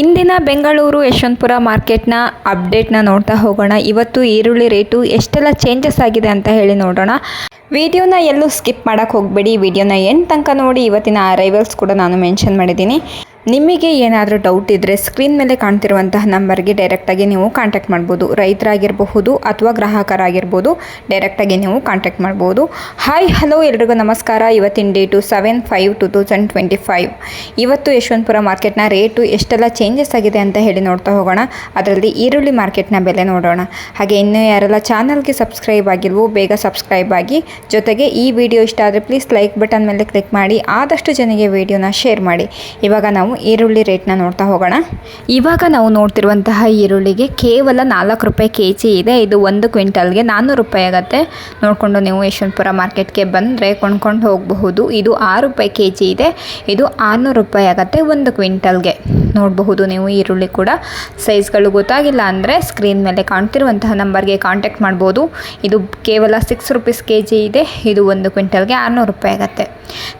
ಇಂದಿನ ಬೆಂಗಳೂರು ಯಶವಂತಪುರ ಮಾರ್ಕೆಟ್ನ ಅಪ್ಡೇಟ್ನ ನೋಡ್ತಾ ಹೋಗೋಣ. ಇವತ್ತು ಈರುಳ್ಳಿ ರೇಟು ಎಷ್ಟೆಲ್ಲ ಚೇಂಜಸ್ ಆಗಿದೆ ಅಂತ ಹೇಳಿ ನೋಡೋಣ. ವಿಡಿಯೋನ ಎಲ್ಲೂ ಸ್ಕಿಪ್ ಮಾಡೋಕ್ಕೆ ಹೋಗಬೇಡಿ. ವಿಡಿಯೋನ ಎಂಡ್ ತನಕ ನೋಡಿ ಇವತ್ತಿನ ಅರೈವಲ್ಸ್ ಕೂಡ ನಾನು ಮೆನ್ಷನ್ ಮಾಡಿದ್ದೀನಿ. ನಿಮಗೆ ಏನಾದರೂ ಡೌಟ್ ಇದ್ದರೆ ಸ್ಕ್ರೀನ್ ಮೇಲೆ ಕಾಣ್ತಿರುವಂತಹ ನಂಬರ್ಗೆ ಡೈರೆಕ್ಟಾಗಿ ನೀವು ಕಾಂಟ್ಯಾಕ್ಟ್ ಮಾಡ್ಬೋದು. ರೈತರಾಗಿರಬಹುದು ಅಥವಾ ಗ್ರಾಹಕರಾಗಿರ್ಬೋದು ಡೈರೆಕ್ಟಾಗಿ ನೀವು ಕಾಂಟ್ಯಾಕ್ಟ್ ಮಾಡ್ಬೋದು. ಹಾಯ್ ಹಲೋ ಎಲ್ರಿಗೂ ನಮಸ್ಕಾರ. ಇವತ್ತಿನ date seven five two thousand twenty five ಇವತ್ತು ಯಶವಂತಪುರ ಮಾರ್ಕೆಟ್ನ ರೇಟು ಎಷ್ಟೆಲ್ಲ ಚೇಂಜಸ್ ಆಗಿದೆ ಅಂತ ಹೇಳಿ ನೋಡ್ತಾ ಹೋಗೋಣ. ಅದರಲ್ಲಿ ಈರುಳ್ಳಿ ಮಾರ್ಕೆಟ್ನ ಬೆಲೆ ನೋಡೋಣ. ಹಾಗೆ ಇನ್ನೂ ಯಾರೆಲ್ಲ ಚಾನಲ್ಗೆ ಸಬ್ಸ್ಕ್ರೈಬ್ ಆಗಿಲ್ವೋ, ಬೇಗ ಸಬ್ಸ್ಕ್ರೈಬ್ ಆಗಿ. ಜೊತೆಗೆ ಈ ವಿಡಿಯೋ ಇಷ್ಟ ಆದರೆ ಪ್ಲೀಸ್ ಲೈಕ್ ಬಟನ್ ಮೇಲೆ ಕ್ಲಿಕ್ ಮಾಡಿ. ಆದಷ್ಟು ಜನಗೆ ವಿಡಿಯೋನ ಶೇರ್ ಮಾಡಿ. ಇವಾಗ ನಾವು ಈರುಳ್ಳಿ ರೇಟ್ನ ನೋಡ್ತಾ ಹೋಗೋಣ. ಇವಾಗ ನಾವು ನೋಡ್ತಿರುವಂತಹ ಈರುಳ್ಳಿಗೆ ಕೇವಲ ನಾಲ್ಕು ರೂಪಾಯಿ ಕೆ ಜಿ ಇದೆ. ಇದು ಒಂದು ಕ್ವಿಂಟಲ್ಗೆ ನಾನ್ನೂರು ರೂಪಾಯಿ ಆಗುತ್ತೆ. ನೋಡಿಕೊಂಡು ನೀವು ಯಶವಂತಪುರ ಮಾರ್ಕೆಟ್ಗೆ ಬಂದರೆ ಕೊಂಡ್ಕೊಂಡು ಹೋಗಬಹುದು. ಇದು ಆರು ರೂಪಾಯಿ ಕೆ ಜಿ ಇದೆ. ಇದು ಆರುನೂರು ರೂಪಾಯಿ ಆಗುತ್ತೆ ಒಂದು ಕ್ವಿಂಟಲ್ಗೆ. ನೋಡಬಹುದು ನೀವು ಈರುಳ್ಳಿ ಕೂಡ. ಸೈಜ್ಗಳು ಗೊತ್ತಾಗಿಲ್ಲ ಅಂದರೆ ಸ್ಕ್ರೀನ್ ಮೇಲೆ ಕಾಣ್ತಿರುವಂತಹ ನಂಬರ್ಗೆ ಕಾಂಟ್ಯಾಕ್ಟ್ ಮಾಡ್ಬೋದು. ಇದು ಕೇವಲ ಸಿಕ್ಸ್ ರುಪೀಸ್ ಕೆ ಜಿ ಇದೆ. ಇದು ಒಂದು ಕ್ವಿಂಟಲ್ಗೆ ಆರುನೂರು ರೂಪಾಯಿ ಆಗುತ್ತೆ.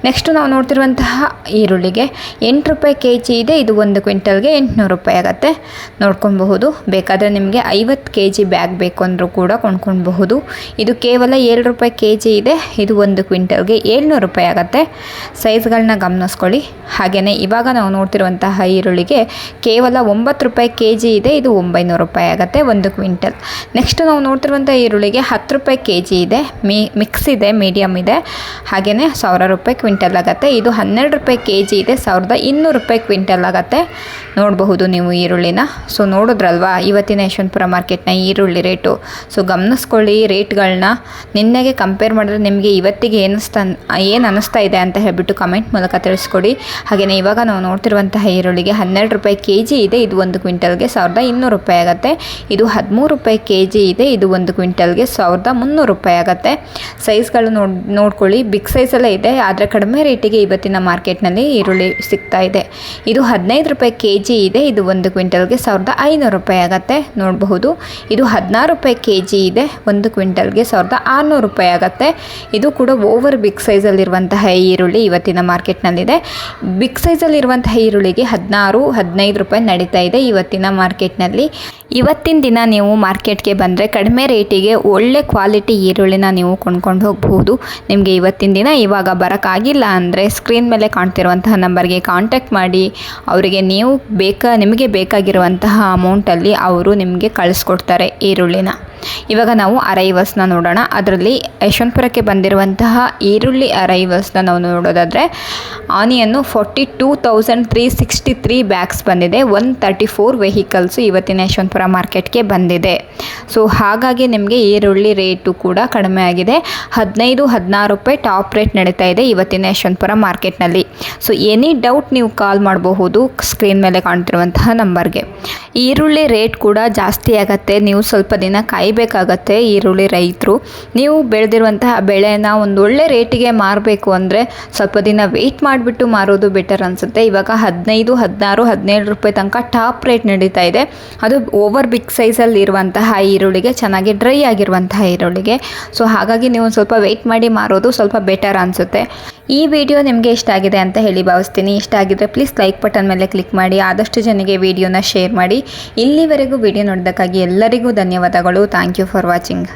ನೆಕ್ಸ್ಟು ನಾವು ನೋಡ್ತಿರುವಂತಹ ಈರುಳ್ಳಿಗೆ ಎಂಟು ರೂಪಾಯಿ ಕೆ ಜಿ ಇದೆ. ಇದು ಒಂದು ಕ್ವಿಂಟಲ್ಗೆ ಎಂಟುನೂರು ರೂಪಾಯಿ ಆಗುತ್ತೆ. ನೋಡ್ಕೊಬಹುದು. ಬೇಕಾದರೆ ನಿಮಗೆ ಐವತ್ತು ಕೆ ಜಿ ಬ್ಯಾಗ್ ಬೇಕು ಅಂದರೂ ಕೂಡ ಕೊಂಡ್ಕೊಳ್ಬಹುದು. ಇದು ಕೇವಲ ಏಳು ರೂಪಾಯಿ ಕೆ ಜಿ ಇದೆ. ಇದು ಒಂದು ಕ್ವಿಂಟಲ್ಗೆ ಏಳ್ನೂರು ರೂಪಾಯಿ ಆಗುತ್ತೆ. ಸೈಜ್ಗಳನ್ನ ಗಮನಿಸ್ಕೊಳ್ಳಿ. ಹಾಗೆಯೇ ಇವಾಗ ನಾವು ನೋಡ್ತಿರುವಂತಹ ಈರುಳ್ಳಿಗೆ ಕೇವಲ ಒಂಬತ್ತು ರೂಪಾಯಿ ಕೆ ಜಿ ಇದೆ. ಇದು ಒಂಬೈನೂರು ರೂಪಾಯಿ ಆಗುತ್ತೆ ಒಂದು ಕ್ವಿಂಟಲ್. ನೆಕ್ಸ್ಟ್ ನಾವು ನೋಡ್ತಿರುವಂಥ ಈರುಳ್ಳಿಗೆ ಹತ್ತು ರೂಪಾಯಿ ಕೆ ಜಿ ಇದೆ ಮಿಕ್ಸ್ ಇದೆ ಮೀಡಿಯಮ್ ಇದೆ. ಹಾಗೆಯೇ ಸಾವಿರ ರೂಪಾಯಿ ಕ್ವಿಂಟಲ್ ಆಗುತ್ತೆ. ಇದು ಹನ್ನೆರಡು ರೂಪಾಯಿ ಕೆ ಜಿ ಇದೆ. ಸಾವಿರದ ಇನ್ನೂರು ರೂಪಾಯಿ ಕ್ವಿಂಟಲ್ ಆಗುತ್ತೆ. ನೋಡಬಹುದು ನೀವು ಈರುಳ್ಳಿನ. ಸೊ, ನೋಡಿದ್ರಲ್ವಾ? ಇವತ್ತಿನ ಯಶವಂತಪುರ ಮಾರ್ಕೆಟ್ನ ಈರುಳ್ಳಿ ರೇಟು. ಸೊ, ಗಮನಿಸ್ಕೊಳ್ಳಿ ರೇಟ್ಗಳನ್ನ. ನಿನ್ನೆಗೆ ಕಂಪೇರ್ ಮಾಡಿದ್ರೆ ನಿಮಗೆ ಇವತ್ತಿಗೆ ಏನಿಸ್ತಾ ಏನು ಅನ್ನಿಸ್ತಾ ಇದೆ ಅಂತ ಹೇಳಿಬಿಟ್ಟು ಕಮೆಂಟ್ ಮೂಲಕ ತಿಳಿಸ್ಕೊಡಿ. ಹಾಗೆಯೇ ಇವಾಗ ನಾವು ನೋಡ್ತಿರುವಂತಹ ಈರುಳ್ಳಿಗೆ ಹನ್ನೆರಡು ರೂಪಾಯಿ ಕೆ ಜಿ ಇದೆ. ಇದು ಒಂದು ಕ್ವಿಂಟಲ್ಗೆ ಸಾವಿರದ ಇನ್ನೂರು ರೂಪಾಯಿ ಆಗುತ್ತೆ. ಇದು ಹದಿಮೂರು ರೂಪಾಯಿ ಕೆ ಜಿ ಇದೆ. ಇದು ಒಂದು ಕ್ವಿಂಟಲ್ಗೆ ಸಾವಿರದ ಮುನ್ನೂರು ರೂಪಾಯಿ ಆಗುತ್ತೆ. ಸೈಜ್ಗಳು ನೋಡಿ, ನೋಡ್ಕೊಳ್ಳಿ. ಬಿಗ್ ಸೈಜಲ್ಲೇ ಇದೆ. ಆದರೆ ಕಡಿಮೆ ರೇಟಿಗೆ ಇವತ್ತಿನ ಮಾರ್ಕೆಟ್ನಲ್ಲಿ ಈರುಳ್ಳಿ ಸಿಗ್ತಾ ಇದೆ. ಇದು ಹದಿನೈದು ರೂಪಾಯಿ ಕೆ ಜಿ ಇದೆ. ಇದು ಒಂದು ಕ್ವಿಂಟಲ್ಗೆ ಸಾವಿರದ ಐನೂರು ರೂಪಾಯಿ ಆಗುತ್ತೆ. ನೋಡಬಹುದು. ಇದು ಹದಿನಾರು ರೂಪಾಯಿ ಕೆ ಜಿ ಇದೆ. ಒಂದು ಕ್ವಿಂಟಲ್ಗೆ ಸಾವಿರದ ಆರುನೂರು ರೂಪಾಯಿ ಆಗುತ್ತೆ. ಇದು ಕೂಡ ಓವರ್ ಬಿಗ್ ಸೈಜಲ್ಲಿರುವಂತಹ ಈರುಳ್ಳಿ ಇವತ್ತಿನ ಮಾರ್ಕೆಟ್ನಲ್ಲಿದೆ. ಬಿಗ್ ಸೈಜಲ್ಲಿರುವಂತಹ ಈರುಳ್ಳಿಗೆ ಹದಿನಾರು, ಹದಿನೈದು ರೂಪಾಯಿ ನಡೀತಾ ಇದೆ ಇವತ್ತಿನ ಮಾರ್ಕೆಟ್ನಲ್ಲಿ. ಇವತ್ತಿನ ದಿನ ನೀವು ಮಾರ್ಕೆಟ್ಗೆ ಬಂದರೆ ಕಡಿಮೆ ರೇಟಿಗೆ ಒಳ್ಳೆ ಕ್ವಾಲಿಟಿ ಈರುಳ್ಳಿನ ನೀವು ಕೊಂಡ್ಕೊಂಡು ಹೋಗಬಹುದು. ನಿಮಗೆ ಇವತ್ತಿನ ದಿನ ಇವಾಗ ಬರೋಕ್ಕಾಗಿಲ್ಲ ಅಂದರೆ ಸ್ಕ್ರೀನ್ ಮೇಲೆ ಕಾಣ್ತಿರುವಂತಹ ನಂಬರ್ಗೆ ಕಾಂಟ್ಯಾಕ್ಟ್ ಮಾಡಿ, ಅವರಿಗೆ ನೀವು ಬೇಕಾ, ನಿಮಗೆ ಬೇಕಾಗಿರುವಂತಹ ಅಮೌಂಟಲ್ಲಿ ಅವರು ನಿಮಗೆ ಕಳಿಸ್ಕೊಡ್ತಾರೆ ಈರುಳ್ಳಿನ. ಇವಾಗ ನಾವು ಅರೈವಲ್ಸ್ನ ನೋಡೋಣ. ಅದರಲ್ಲಿ ಯಶವಂತಪುರಕ್ಕೆ ಬಂದಿರುವಂತಹ ಈರುಳ್ಳಿ ಅರೈವಲ್ಸ್ನ ನಾವು ನೋಡೋದಾದರೆ onion forty two thousand three sixty three bags ಬಂದಿದೆ. ಒನ್ ತರ್ಟಿ ಫೋರ್ ವೆಹಿಕಲ್ಸು ಇವತ್ತಿನ ಯಶವಂತಪುರ ಮಾರ್ಕೆಟ್ಗೆ ಬಂದಿದೆ. ಸೊ ಹಾಗಾಗಿ ನಿಮಗೆ ಈರುಳ್ಳಿ ರೇಟು ಕೂಡ ಕಡಿಮೆ ಆಗಿದೆ. ಹದಿನೈದು ಹದಿನಾರು ರೂಪಾಯಿ ಟಾಪ್ ರೇಟ್ ನಡೀತಾ ಇದೆ ಇವತ್ತಿನ ಯಶವಂತಪುರ ಮಾರ್ಕೆಟ್ನಲ್ಲಿ. ಸೊ ಎನಿ ಡೌಟ್ ನೀವು ಕಾಲ್ ಮಾಡಬಹುದು ಸ್ಕ್ರೀನ್ ಮೇಲೆ ಕಾಣ್ತಿರುವಂತಹ ನಂಬರ್ಗೆ. ಈರುಳ್ಳಿ ರೇಟ್ ಕೂಡ ಜಾಸ್ತಿ ಆಗುತ್ತೆ. ನೀವು ಸ್ವಲ್ಪ ದಿನ ಕಾಯಬೇಕಾಗತ್ತೆ ಈರುಳ್ಳಿ ರೈತರು. ನೀವು ಬೆಳೆದಿರುವಂತಹ ಬೆಳೆನ ಒಂದು ಒಳ್ಳೆ ರೇಟಿಗೆ ಮಾರಬೇಕು ಅಂದರೆ ಸ್ವಲ್ಪ ದಿನ ವೆಯ್ಟ್ ಮಾಡಿಬಿಟ್ಟು ಮಾರೋದು ಬೆಟರ್ ಅನಿಸುತ್ತೆ. ಇವಾಗ ಹದಿನೈದು, ಹದಿನಾರು, ಹದಿನೇಳು ರೂಪಾಯಿ ತನಕ ಟಾಪ್ ರೇಟ್ ನಡೀತಾ ಇದೆ. ಅದು ಓವರ್ ಬಿಗ್ ಸೈಜಲ್ಲಿ ಇರುವಂತಹ ಈರುಳ್ಳಿಗೆ ಚೆನ್ನಾಗಿ ಡ್ರೈ ಆಗಿರುವಂತಹ ಈರುಳ್ಳಿಗೆ. ಸೊ ಹಾಗಾಗಿ ನೀವು ಸ್ವಲ್ಪ ವೆಯ್ಟ್ ಮಾಡಿ ಮಾರೋದು ಸ್ವಲ್ಪ ಬೆಟರ್ ಅನಿಸುತ್ತೆ. ಈ ವಿಡಿಯೋ ನಿಮಗೆ ಇಷ್ಟ ಆಗಿದೆ ಅಂತ ಹೇಳಿ ಭಾವಿಸ್ತೀನಿ. ಇಷ್ಟ ಆಗಿದ್ರೆ ಪ್ಲೀಸ್ ಲೈಕ್ ಬಟನ್ ಮೇಲೆ ಕ್ಲಿಕ್ ಮಾಡಿ. ಆದಷ್ಟು ಜನಗೆ ವಿಡಿಯೋನ ಶೇರ್ ಮಾಡಿ. ಇಲ್ಲಿವರೆಗೂ ವಿಡಿಯೋ ನೋಡೋದಕ್ಕಾಗಿ ಎಲ್ಲರಿಗೂ ಧನ್ಯವಾದಗಳು. Thank you for watching